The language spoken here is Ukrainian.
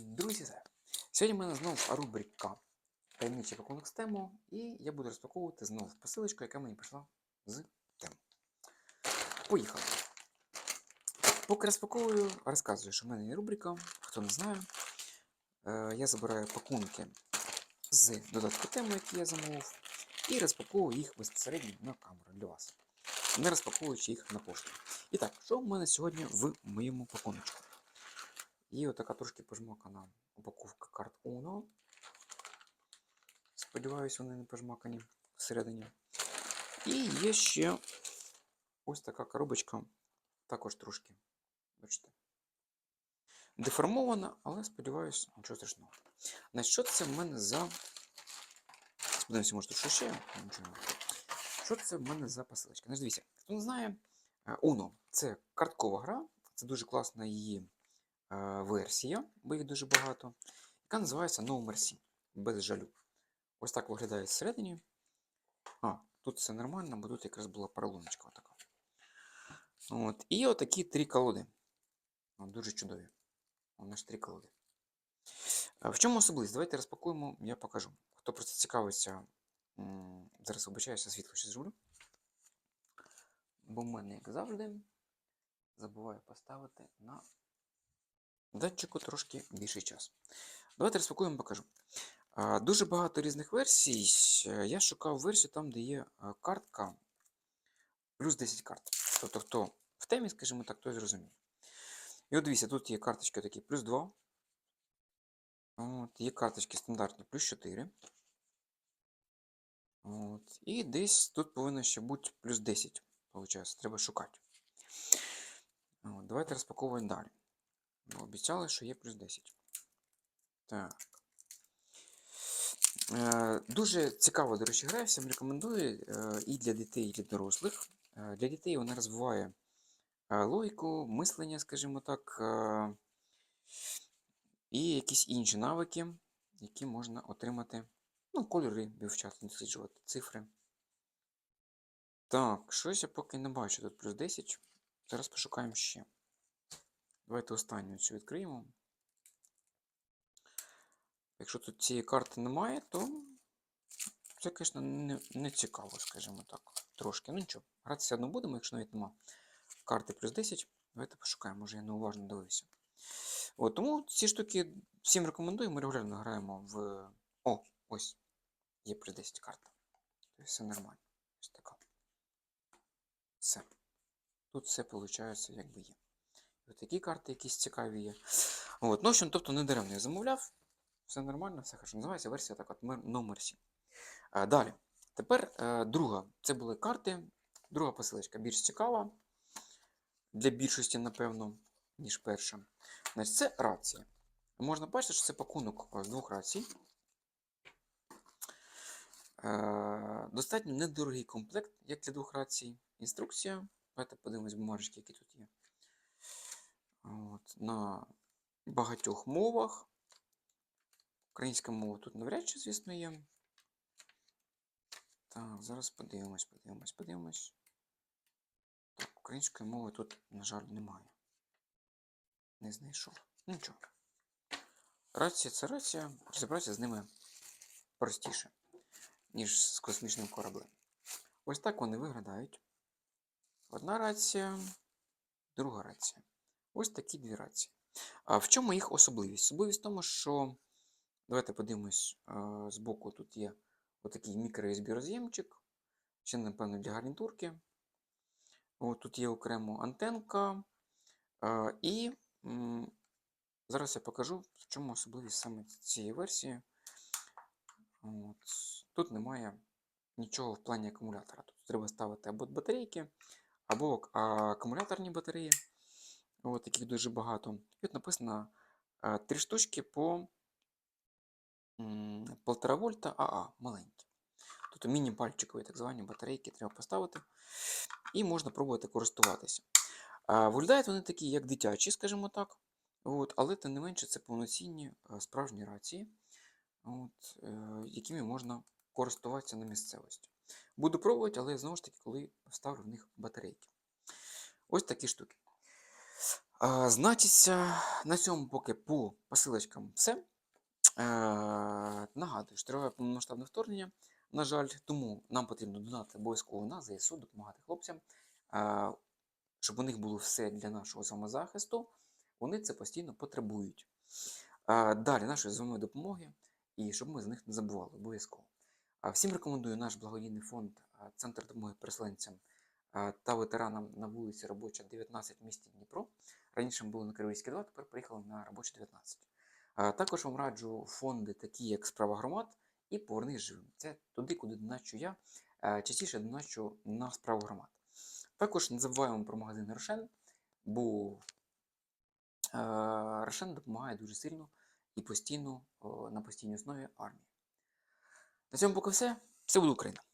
Друзі, сьогодні в мене знову рубрика таємничий пакунок з тему, і я буду розпаковувати знову посилочку, яка мені прийшла з тему. Поїхали. Поки розпаковую, розказую, що в мене є рубрика, хто не знає. Е, Я забираю пакунки з додатку теми, які я замовив, і розпаковую їх безпосередньо на камеру для вас, не розпаковуючи їх на пошту. І так, що в мене сьогодні в моєму пакуночку? І отака трошки пожмакана упаковка карт Uno. Сподіваюсь, вони не пожмакані всередині. І є ще ось така коробочка, також трошки, бачите, деформована, але сподіваюсь, нічого страшного. Значить, що це в мене за. Подивимося, може тут що ще? Нічого. Що це в мене за посилочка? Значить, дивіться, хто не знає, е, Uno це карткова гра, це дуже класна її версія, бо їх дуже багато, яка називається No Mercy, без жалю. Ось так виглядає всередині. А, тут все нормально, бо тут якраз була поролоночка така. От. І отакі три колоди. От, дуже чудові. Вони ж три колоди. В чому особливість? Давайте розпакуємо, я покажу. Хто просто цікавиться, зараз вибачаюся, світло ще зроблю. Бо в мене, як завжди, забуваю поставити на датчику трошки більший час. Давайте розпакуємо, покажу. Дуже багато різних версій. Е, Я шукав версію там, де є е, картка плюс 10 карт. Тобто, хто в темі, скажімо так, той зрозуміє. І от дивіться, тут є карточки такі плюс 2. От, є карточки стандартні плюс 4. От, і десь тут повинно ще бути плюс 10. Получається, треба шукати. От, давайте розпаковуємо далі. Бо обіцяли, що є плюс 10. Так. Е, Дуже цікаво, до речі, гра, всім рекомендую е, і для дітей, і для дорослих. Е, Для дітей вона розвиває е, логіку, мислення, скажімо так, е, і якісь інші навики, які можна отримати. Ну, кольори вивчати, досліджувати, цифри. Так, щось я поки не бачу тут плюс 10. Зараз пошукаємо ще. Давайте останню цю відкриємо. Якщо тут цієї карти немає, то це, звісно, не, не цікаво, скажімо так. Трошки. Ну нічого, гратися одно будемо, якщо навіть нема карти плюс 10. Давайте пошукаємо, може я неуважно дивився. От, тому ці штуки всім рекомендую. Ми регулярно граємо в. О, ось. Є плюс 10 карта. Тобто все нормально. Ось така. Все. Тут все виходить, якби є. Такі карти якісь цікаві є. От, ну, в общем, тобто не даремно я замовляв. Все нормально, все хорошо. Називається версія так от номер 7. А, далі. Тепер е, друга. Це були карти. Друга посилочка більш цікава. Для більшості, напевно, ніж перша. Значить, це рація. Можна бачити, що це пакунок е, з двох рацій. Е, достатньо недорогий комплект, як для двох рацій. Інструкція. Давайте подивимось бумажечки, які тут є. От, на багатьох мовах. Українська мова тут навряд чи, звісно, є. Так, зараз подивимось, подивимось, подивимось. Так, української мови тут, на жаль, немає. Не знайшов. Нічого. Рація це рація. Розібратися з ними простіше, ніж з космічним кораблем. Ось так вони виглядають. Одна рація, друга рація. Ось такі дві рації. А в чому їх особливість? Особливість в тому, що давайте подивимось, збоку тут є отакий мікро-USB роз'ємчик, ще, напевно, для гарнітурки. От тут є окремо антенка. І зараз я покажу, в чому особливість саме цієї версії. От. Тут немає нічого в плані акумулятора. Тут треба ставити або батарейки, або акумуляторні батареї. От, таких дуже багато. І тут написано три штучки по м, 1,5 вольта АА, маленькі. Тобто міні-пальчикові так звані батарейки треба поставити. І можна пробувати користуватися. Виглядають вони такі, як дитячі, скажімо так. От, але тим не менше це повноцінні е, справжні рації, от, е, якими можна користуватися на місцевості. Буду пробувати, але знову ж таки, коли вставлю в них батарейки. Ось такі штуки. А, значиться, на цьому поки по посилочкам все. Нагадую, що триває повномасштабне вторгнення. На жаль, тому нам потрібно донати обов'язково на ЗСУ, допомагати хлопцям, щоб у них було все для нашого самозахисту. Вони це постійно потребують. Далі нашої з вами допомоги і щоб ми за них не забували обов'язково. Всім рекомендую наш благодійний фонд Центр допомоги переселенцям та ветеранам на вулиці Робоча 19 в місті Дніпро. Раніше ми були на Криворізькій 2, тепер приїхали на робочу 19. Також вам раджу фонди, такі як Справа громад і Повернись живим. Це туди, куди доначу я, частіше доначу на справу громад. Також не забуваємо про магазин Рошен, бо Рошен допомагає дуже сильно і постійно на постійній основі армії. На цьому поки все. Все буде Україна!